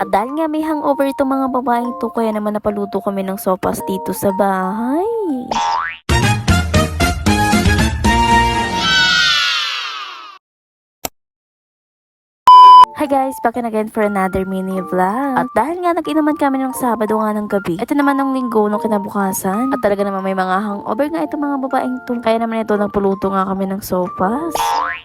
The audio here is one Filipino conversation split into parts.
At dahil nga may hangover itong mga babaeng to, kaya naman napaluto kami ng sopas dito sa bahay. Hi guys, back in again for another mini vlog. At dahil nga nag-inuman kami ng Sabado nga ng gabi, ito naman ng linggo nung kinabukasan. At talaga naman may mga hangover nga itong mga babaeng to. Kaya naman ito nagpuluto nga kami ng sopas.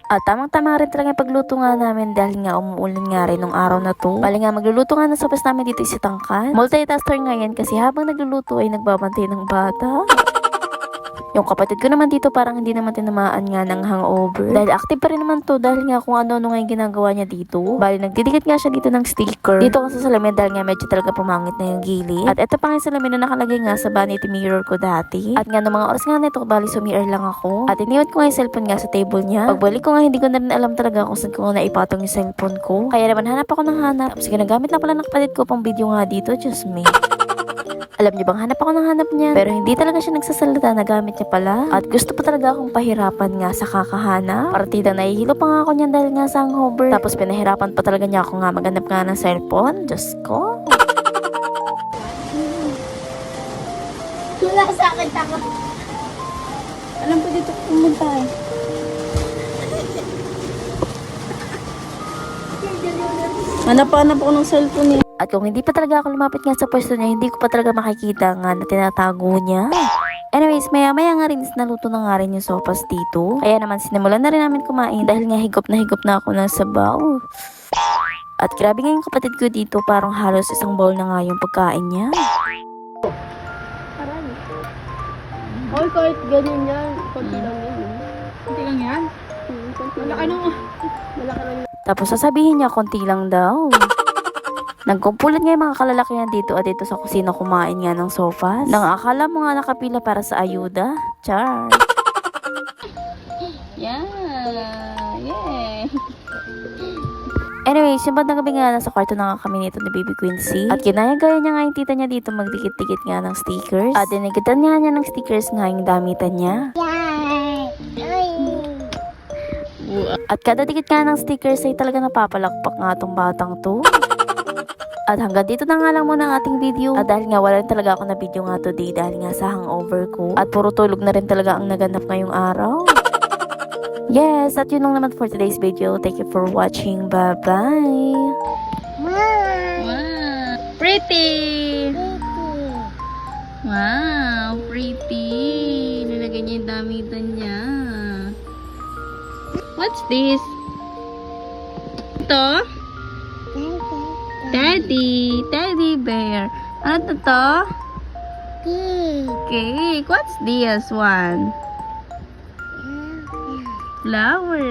At tamang-tama rin talaga yung pagluto nga namin dahil nga umuulan nga rin nung araw na to. Bali nga magluluto nga ng sopas namin dito sa tangkan. Multitasker nga yan kasi habang nagluluto ay nagbabantay ng bata. Yung kapatid ko naman dito parang hindi naman tinamaan nga ng hangover. Dahil active pa rin naman to dahil nga kung ano-ano nga yung ginagawa niya dito. Bali nagdidikit nga siya dito ng sticker. Dito nga sa salamin dahil nga medyo talaga pumangit na yung gilid. At ito pa nga yung salamin na nakalagay nga sa vanity mirror ko dati. At nga no mga oras nga nito bali sumier lang ako. At iniwan ko nga yung cellphone nga sa table niya. Pagbalik ko nga hindi ko na rin alam talaga kung saan ko naipatong yung cellphone ko. Kaya naman hanap ako ng hanap. Tapos ginagamit lang pala ng kapatid ko pang video nga dito. Just me. Alam niyo bang hanap ako ng hanap niya? Pero hindi talaga siya nagsasalita na gamit niya pala. At gusto pa talaga akong pahirapan nga sa kakahanap. Partida nahihilo pa nga ako niyan dahil nga sa hangover. Tapos pinahirapan pa talaga niya ako nga maghanap nga ng cellphone. Diyos ko. Wala sa akin taka. Alam ko dito pumunta eh. Hanap-hanap ako ng cellphone niya. At kung hindi pa talaga ako lumapit nga sa pwesto niya, hindi ko pa talaga makikita nga na tinatago niya. Anyways, maya-maya nga rin is naluto na nga rin yung sopas dito. Kaya naman sinimulan na rin namin kumain dahil nga higop na higop na ako ng sabaw. At grabe nga yung kapatid ko dito, parang halos isang bowl na nga yung pagkain niya. Aray. Hoy, kahit ganyan yan. Konti lang yan. eh. Hindi lang yan. Hmm, konti Malaki lang. nung... Malaki lang. Tapos sasabihin niya, konti lang daw. Nagkumpulan nga yung mga kalalakihan dito at dito sa kusina kumain nga ng sofas. Nang akala mo nga nakapila para sa ayuda. Char. Yeah. Yeah. Anyways, yung bandang gabi nga, nasa kwarto na nga kami nito ni Baby Quincy. At kinaya-gaya niya nga yung tita niya dito magdikit-dikit nga ng stickers. At dinigitan nga niya ng stickers nga yung damitan niya. At kada dikit nga ng stickers ay talaga napapalakpak nga tong batang to. At hanggang dito na nga lang muna ang ating video. At dahil nga wala rin talaga ako na video nga today dahil nga sa hangover ko. At puro tulog na rin talaga ang naganap ngayong araw. Yes, at yun lang naman for today's video. Thank you for watching. Bye-bye! Wow. Pretty. Wow, pretty. Nilagay niya yung damitan niya. What's this? Ito? Daddy. Daddy bear. Ano to to? Cake. What's this one? Flower.